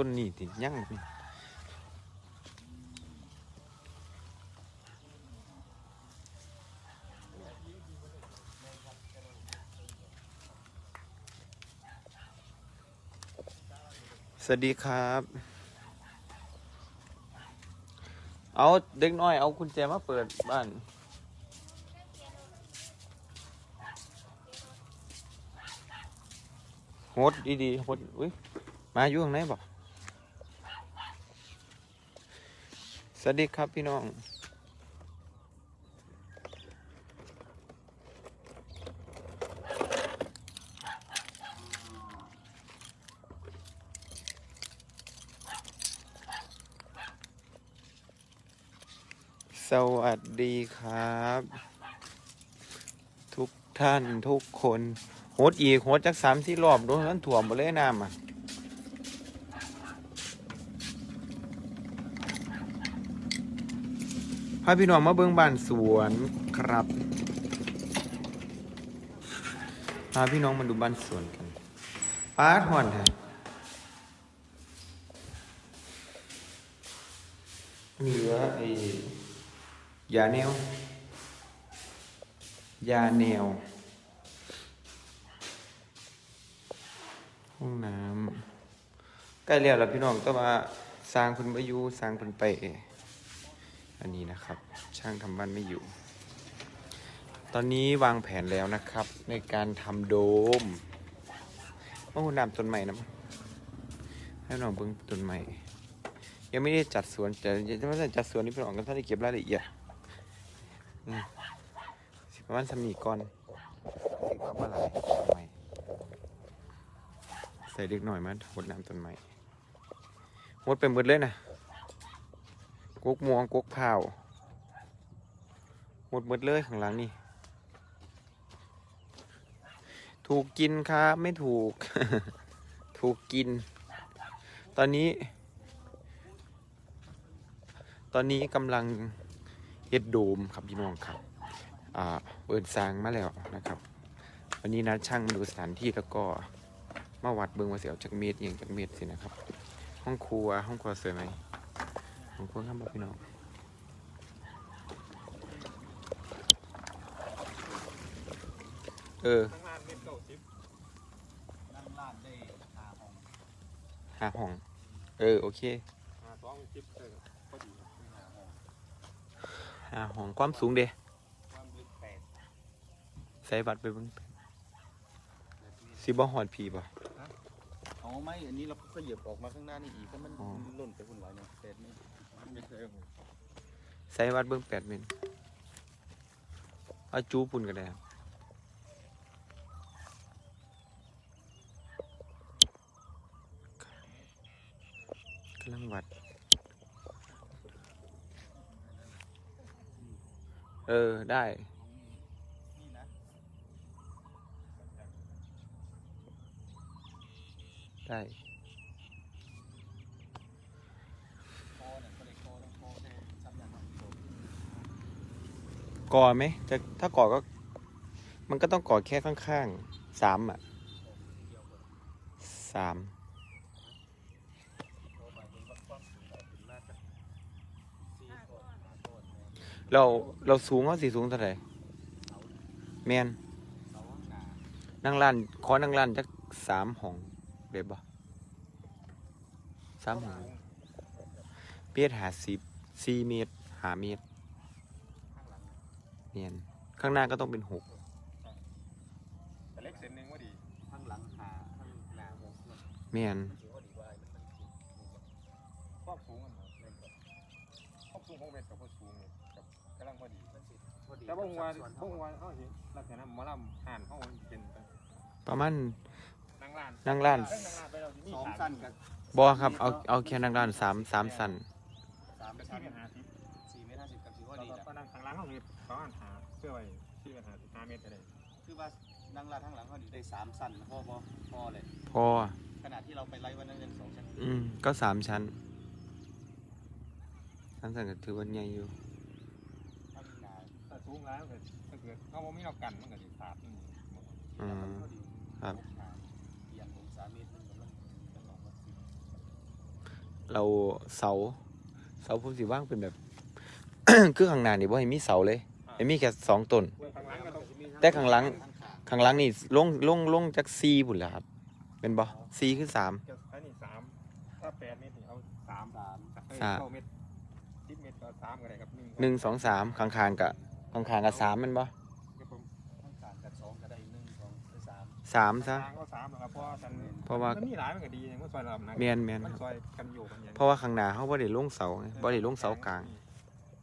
ต้นนี้ติยังนี่สวัสดีครับ เอาเด็กน้อยเอากุญแจมาเปิดบ้านโฮดดีๆโฮดอุ้ยมาอยู่ข้างในบ่ สวัสดีครับพี่น้อง สวัสดีครับ ทุกท่านทุกคนโหดอีกโหดจักสามที่รอบโดนนั้นถ่วมหมดเลยน้ำอะาพี่น้องมาเบิ่งบ้านสวนครับพาพี่น้องมาดูบ้านสวนกันป้าดห่อนแท้เหลือไอ้ยาแนวยาแนว ห้องน้ำใกล้แล้วล่ะพี่น้องต้องมาสร้างคุณมาอยู่สร้างคุณไป อันนี้นะครับ ช่างทำบ้านไม่อยู่ ตอนนี้วางแผนแล้วนะครับ ในการทำโดม โอ้น้ำต้นใหม่นะให้น้องเบิ่งต้นใหม่ยังไม่ได้จัดสวนแต่ยังไม่ได้จัดสวนนี่พี่น้องก็ท่านได้เก็บรายละเอียดอืมสิประมาณสมีก่อนอีกประมาณหลายต้นไม้ใส่เล็กหน่อยมาหดน้ำต้นไม้หมดไปหมดเลยนะ กกม่วงกกพร้าหมดหมดเลยข้างหลังนี่ ถูกกินครับไม่ถูก ถูกกิน ตอนนี้ ตอนนี้กำลังเฮ็ดโดมครับพี่น้องครับ อ่าเปิดสร้างมาแล้วนะครับ วันนี้นะช่างมาดูสถานที่แล้วก็มาวัดเบิงว่าเสียวจากเมตรอย่างจากเมตรสินะครับ ห้องครัวห้องครัวสวยไหม ผมควรข้ามบอกพี่น้องเออหาห้อง เออ โอเคหาสองสิบเออพอดีไม่หาห้องหาห้องความสูงเด้ใส่บัตรไปบนสิบ่หอดผีป่ะ เอาไหมอันนี้เราก็เหยียบออกมาข้างหน้านี่อีกก็มันอ๋อ หล่นไปหุ่นไหวเนี่ยแปดเมตรมันไม่เคยใส่บัตรเบิ่งแปดเมตรเอาจูปุ่นก็ได้ครับกำลังวัด เออ ได้ นี่นะ ใช่ก่อไหมจะถ้าก่อก็ มันก็ต้องก่อแค่ข้างๆสามอะสามเราเราสูงเขาสีสูงเท่าไหร่แมนนั่งร้านขอนั่งร้านจักสามหอง เด็บบ่สามห้องเปียดหาสิบสี่เมตรหาเมตรข้างหลังเนียนข้างหน้าก็ต้องเป็นหกแต่เล็กเส้นหนึ่งว่าดีข้างหลังหาข้างหน้าหกมันแมนถือว่าดีว่ามันมันสิหมู่ความสูงมันเล็กความสูงของเม็ดกับความสูงนี่กับกำลังพอดีมันสิพอดีแต่บ่หัวสัดส่บ่นหัวเขาเห็นลักษณะหมอลำห่านเขาเป็นประมาณนั่ง ร้านนั่งร้านเอ้ยนั่งร้านไปเราที่นี่สองสั้นกับบอครับเอาเอาแค่นั่งร้านสามสามสันสามกับชั้ที่นเป็นหาสิบสี่เมตรห้าสิบกับถือว่าเราดีแหละก็นั่งข้างหล่างเขาเห็นประมาณหาเพื่อไว้ที่เป็นหาสิบห้าเมตรเลยคือว่านั่งลาดข้างหลังเขาดีได้สามสั้นพอพอพอเลย พอ ขนาดที่เราไปไล่วันนั้นยังสองชั้นอืม ก็สามชั้นสามชั้นก็ถือว่าใหญ่อยู่ ถ้ามีหนาถ้าสูงแล้วถ้าเกิดเขาบ่มีเรากันมันก็สิขาดมันหมดอืแล้วมันมก็ดีครับ หนาเอียงองศาเมตรหนึงกำลังกำลังวัดสิบ เราเสา เสาผมสิว่างเป็นแบบ คือข้างหน้านี่บ่ให้มีเสาเลยให้มีแค่สองต้นข้างหลังก็ต้องแต่ข้างหลังข้างขาข้างหลังนี่ลงลงลงจากซีบุ่นแหล้วครับ เป็นบ่ซีคือสามจะอันนี้สามถ้าแปดเมตรนี่เอาสามสามเอ้ยสามเก้าเมตรสิบเมตรก็สามก็ได้ครับหนึ่งสองสามข้างคางๆกับข้างคางๆกับสามแมันบ่ สามสามซะ ทางก็สามนะครับเพราะว่าฉันเพราะว่านมีหลายมันก็ดีอย่างมันซอยระดับนะเมียนเมียนมันครับซอยกันอยู่กันอย่างเพราะว่าข้างหน้าเขาบ่ได้ลงเสาไงบ่ได้ลงเสากลาง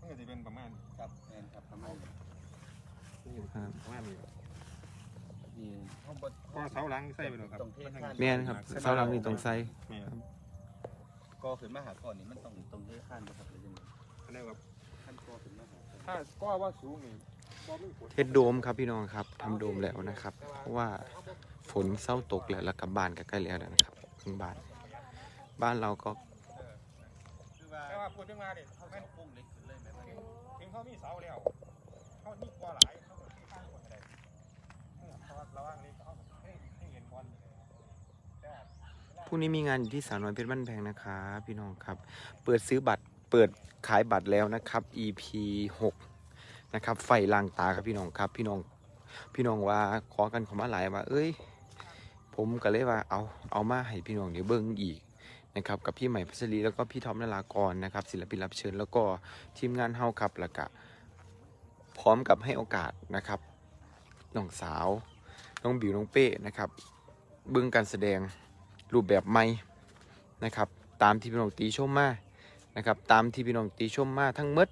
มันก็จะเป็นประมาณนี้ครับแมนครับประมาณนี้ครับ ประมาณนี้นี่ห้องบนเพราะเสาหลังใส่ไปเลยครับตรงที่ข้างแม่นครับเสาหลังนี่ต้องใส่แม่นก็ขึ้นมาหาก่อนนี่มันต้องตรงที่ข้านบ่ครับหรือยังไงอันนี้ครับข้านก็ขึ้นมาหาก่อนถ้าก็ว่าสูงนี่บ่มีผล เฮ็ดโดมครับพี่น้องครับทำโดมแล้วนะครับ เพราะว่าฝนเศร้าตกแล้วแล้วกับบ้านก็ใกล้แล้วนะครับถึงบ้าน บ้านเราก็แต่ว่าพูดถึงมาเนี่ยเขาแม่นพุ่เล็กขึ้นเลยไมครับถึงเขามีเสาแล้วเขามีกว่าหลายเขาก็ที่ข้างกว่าอะไรเออเพราะว่าระหว่างนี้เขาให้ให้เห็นบอลแต่พรุ่งนี้มีงานอยู่ที่สาวน้อยเพชรบ้านแพงนะครับพี่น้องครับ เปิดซื้อบัตรเปิดขายบัตรแล้วนะครับ EP 6 นะครับ ไฟลางตาครับพี่น้องครับ พี่น้องพี่น้องว่าขอกันขอมาหลายว่า เอ้ย ผมก็เลยว่าเอาเอามาให้พี่น้องเดี๋ยวเบิ้งอีกนะครับกับพี่ใหม่พัชรีแล้วก็พี่ทอปนารากรนะครับ ศิลปินรับเชิญแล้วก็ทีมงานเฮาครับแล้วก็พร้อมกับให้โอกาสนะครับน้องสาวน้องบิวน้องเป้นะครับเบิ้องการแสดงรูปแบบใหม่นะครับ ตามที่พี่น้องตีชมมานะครับ ตามที่พี่น้องตีชมมาทั้งหมด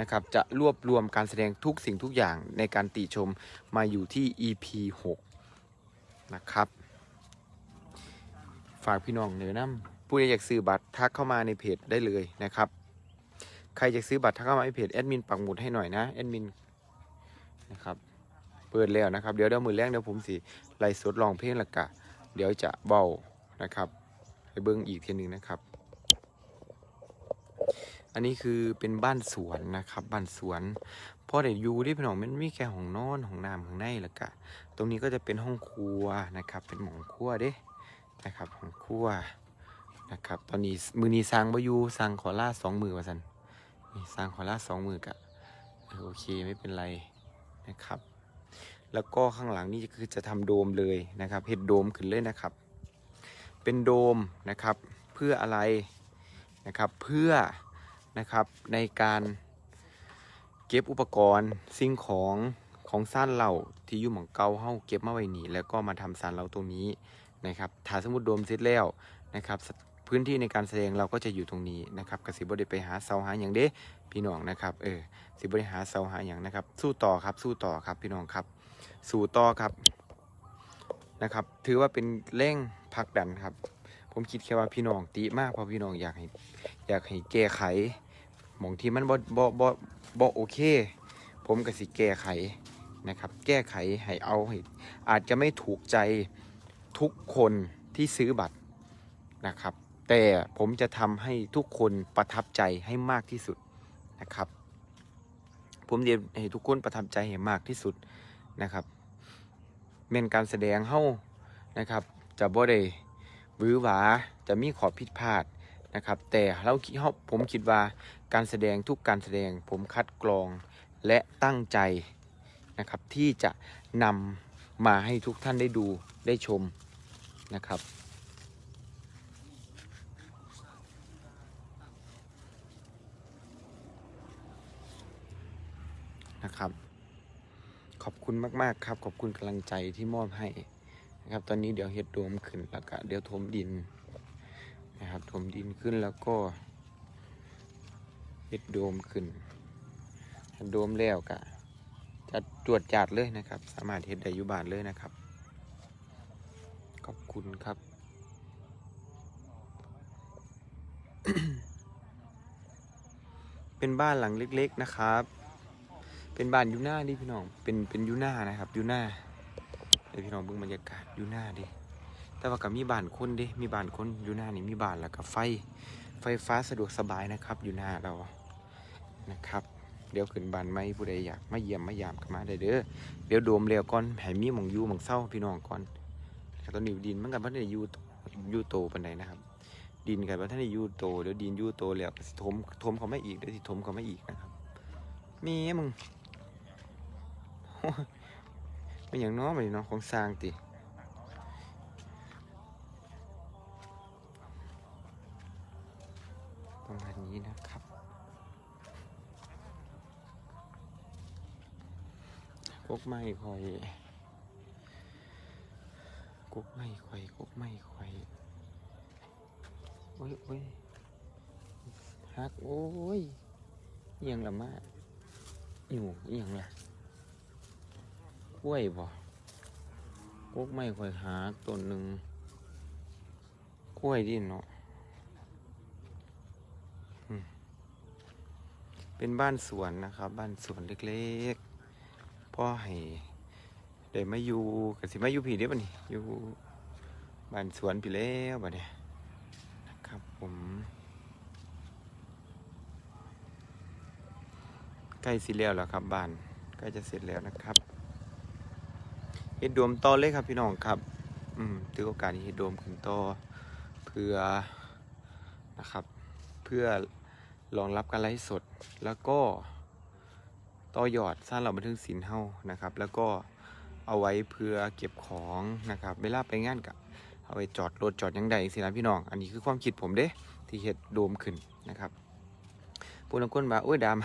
นะครับจะรวบรวมการแสดงทุกสิ่งทุกอย่างในการติชมมาอยู่ที่ EP 6 นะครับ ฝากพี่น้องเหนือน้ำผู้ใดอยากซื้อบัตรทักเข้ามาในเพจได้เลยนะครับ ใครอยากซื้อบัตรทักเข้ามาในเพจแอดมินปักหมุดให้หน่อยนะแอดมินนะครับเปิดแล้วนะครับ เดี๋ยวเดี๋ยวมือแรกเดี๋ยวผมสิไล่สดลองเพลงละกะ เดี๋ยวจะเบานะครับไปเบิ้งอีกทีหนึ่งนะครับ อันนี้คือเป็นบ้านสวนนะครับบ้านสวนพอเด็กยูที่พี่น้องมันมีแค่ห้องนอนห้องน้ำข้างในแล้วก็ตรงนี้ก็จะเป็นห้องครัวนะครับ เป็นหมองครัวเด้นะครับห้องครัวนะครับ ตอนนี้มือนี้สร้างบอยู่สร้างขอล่าสองมือว่าสันนี่สร้างขอล่าสองมือกะโอเคไม่เป็นไรนะครับ แล้วก็ข้างหลังนี่คือจะทำโดมเลยนะครับเห็ดโดมขึ้นเลยนะครับ เป็นโดมนะครับ เพื่ออะไรนะครับเพื่อ นะครับในการเก็บอุปกรณ์สิ่งของของซ่านเหล่าที่อยู่หมองเกาเฮาเก็บมาไว้นี่แล้วก็มาทำซานเหล่าตรงนี้นะครับถ้าสมมติโดมเสร็จแล้วนะครับพื้นที่ในการแสดงเราก็จะอยู่ตรงนี้นะครับกสิบด้ไปหาเสาหาอย่างเด้พี่น้องนะครับเออสิบด้หาเสาหาอย่างนะครับ สู้ต่อครับสู้ต่อครับพี่น้องครับ สู่ต่อครับนะครับ ถือว่าเป็นเร่งผลักดันครับ ผมคิดแค่ว่าพี่น้องติมากเพราะพี่น้องอยากให้อยากให้แก้ไข มองที่มันบ่บ่บ่บ่โอเค ผมก็สิแก้ไขนะครับ แก้ไขให้เอาให้อาจจะไม่ถูกใจทุกคนที่ซื้อบัตรนะครับ แต่ผมจะทำให้ทุกคนประทับใจให้มากที่สุดนะครับ ผมเรียนให้ทุกคนประทับใจให้มากที่สุดนะครับเมนการแสดงเฮ้านะครับ จะบ่ได้หวือหวาจะมีขอผิดพลาด นะครับ แต่เราผมคิดว่าการแสดงทุกการแสดงผมคัดกรองและตั้งใจนะครับ ที่จะนำมาให้ทุกท่านได้ดูได้ชมนะครับนะครับ ขอบคุณมากๆครับ ขอบคุณกำลังใจที่มอบให้นะครับ ตอนนี้เดี๋ยวเฮ็ดโดมขึ้นแล้วก็เดี๋ยวถมดิน นะครับถมดินขึ้นแล้วก็เฮ็ดโดมขึ้นโดมแล้วก็จะตรวจจัดเลยนะครับ สามารถเฮ็ดได้ยู่บ้านเลยนะครับ ขอบคุณครับเป็นบ้านหลังเล็ก ๆนะครับ เป็นบ้านยูน่าดิพี่น้อง เป็นเป็นยูน่านะครับยูน่าเดี๋ยวพี่น้องเบิ่งบรรยากาศยูน่าดิ แต่ว่าก็มีบ้านคนเดิมีบ้านคนอยู่หน่านี่มีบ้านแล้วก็ไฟ ไฟฟ้าสะดวกสบายนะครับ อยู่หน่าเรานะครับ เดี๋ยวขึ้นบ้านใหมผู้ใดอยากมาเยี่ยมมายามก็มาได้เด้อเดี๋ยวโดมแล้วก่อนให้มีหมองยูหมองเศร้าพี่น้องก่อนแล้วตอนนี้ดินมันก็บ่ได้อยู่ยู่โตปานใดนะครับ ดินกันว่าท่านได้อยูโตเดี๋ยวดินยูโตแล้วสิถมถมเขาไม่อีกเดี๋ยวสิถมเขาไม่อีกนะครับมีมึงโอ้ยเป็นอย่างน้อยมันเนาะของสร้างติประมาณนี้นะครับ กกไม้คอยกกไม้คอยกกไม้คอยโอ้ยโอ้ยฮักโอ้ยยังละมาอยู่ยังล่ะกล้วยบ่กกไม้คอยหาต้นหนึ่งกล้วยดิเนาะเป็นบ้านสวนนะครับ บ้านสวนเล็ก พ่อให้ได้มาอยู่กับสิมาอยู่ผีได้ป่ะนี่อยู่บ้านสวนพี่แล้วบ่เนี่ยนะครับผมใกล้สิแล้วแล้วครับบ้านใกล้จะเสร็จแล้วนะครับเฮ็ดโดมต่อเลยครับพี่น้องครับ อืมถือโอกาสเฮ็ดโดมขึ้นต่อเพื่อนะครับ เพื่อรองรับการไลฟ์สดแล้วก็ ต่อยอดสร้างเราบันทึกศิลป์เฮานะครับ แล้วก็เอาไว้เพื่อเก็บของนะครับเวลาไปงานกับเอาไปจอดรถจอดยังใดสินะพี่น้อง อันนี้คือความคิดผมเด้ที่เฮ็ดโดมขึ้นนะครับผู้นักคนว่าโอ้ยดาม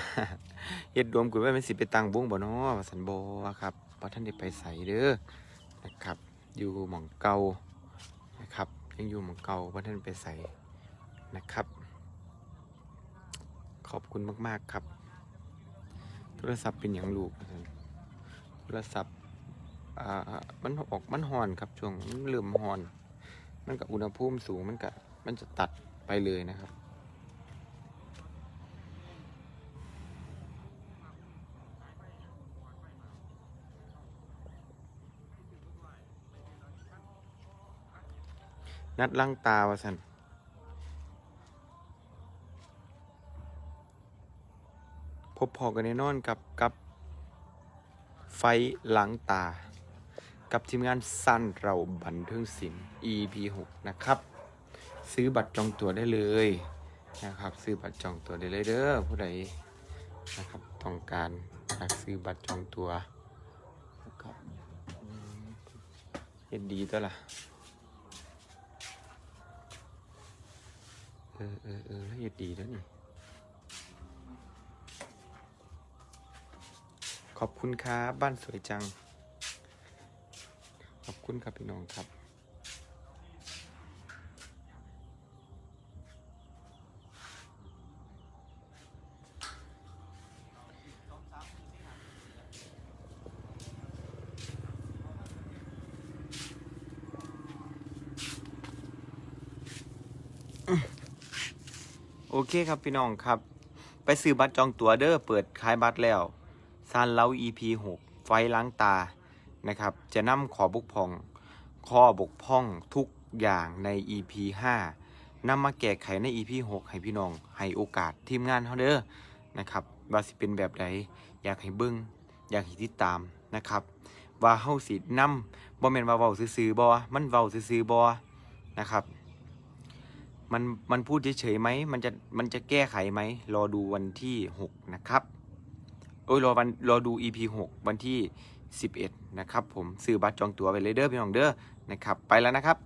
เฮ็ดโดมขึ้นไว้มันสิไปตั้งวงบ่เนาะว่าสันโบ่ครับเพราะท่านได้ไปใส่เด้อนะครับ อยู่หม่องเก่านะครับ ยังอยู่หม่องเก่าเพราะท่านไปใส่นะครับ ขอบคุณมาก ๆ ครับ โทรศัพท์เป็นอย่างลูกโทรศัพท์อ่ามันออกมันหอนครับช่วงเริ่มหอน มันกับอุณหภูมิสูงมันกับมันจะตัดไปเลยนะครับนัดลังตาวะสัน พบพอกันแน่นอนกับกับไฟหลังตา กับทีมงานสั้นเราบันเทิงศิลป์ EP 6นะครับ ซื้อบัตรจองตั๋วได้เลยนะครับ ซื้อบัตรจองตั๋วได้เลยเด้อผู้ใดนะครับต้องการอยากซื้อบัตรจองตั๋วครับเฮ็ดดีตัวล่ะเออเออเออเฮ็ดดีแล้วนี่ ขอบคุณครับบ้านสวยจัง ขอบคุณครับพี่น้องครับ โอเคครับพี่น้องครับ ไปซื้อบัตรจองตั๋วเด้อเปิดขายบัตรแล้ว ซานเล้า EP 6 ไฟล้างตานะครับ จะนำขอบกพร่องข้อบกพร่องทุกอย่างใน EP 5นำมาแก้ไขใน EP 6 ให้พี่น้อง ให้โอกาสทีมงานเขาเด้อนะครับ ว่าสิเป็นแบบใดอยากให้เบิ้งอยากให้ติดตามนะครับ ว่าเฮาสินำบ่แม่นว่าเว้าซื่อๆบ่มันเว้าซื่อๆบ่นะครับมันมันพูดเฉยๆไหม มันจะมันจะแก้ไขไหม รอดูวันที่ 6 นะครับ โอ้ยรอวันรอดู EP 6 วันที่ 11 นะครับผมซื้อบัตรจองตั๋วไปเลยเด้อพี่น้องเด้อนะครับ ไปแล้วนะครับ